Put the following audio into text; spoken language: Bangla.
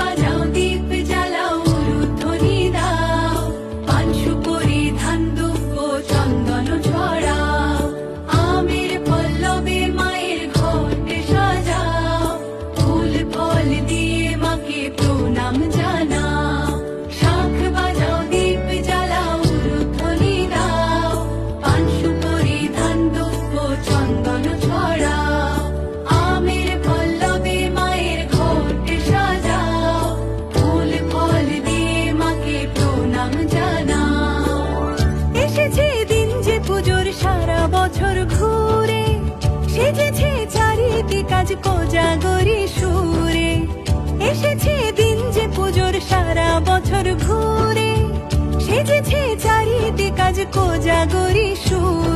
para সালাম জানা। এসেছে দিন যে পুজোর সারা বছর ঘুরে, সেজেছে চারিদিক আজ কোজাগরি সুরে। এসেছে দিন যে পুজোর সারা বছর ঘুরে, সেজেছে চারিদিক আজ কোজাগরি সুরে।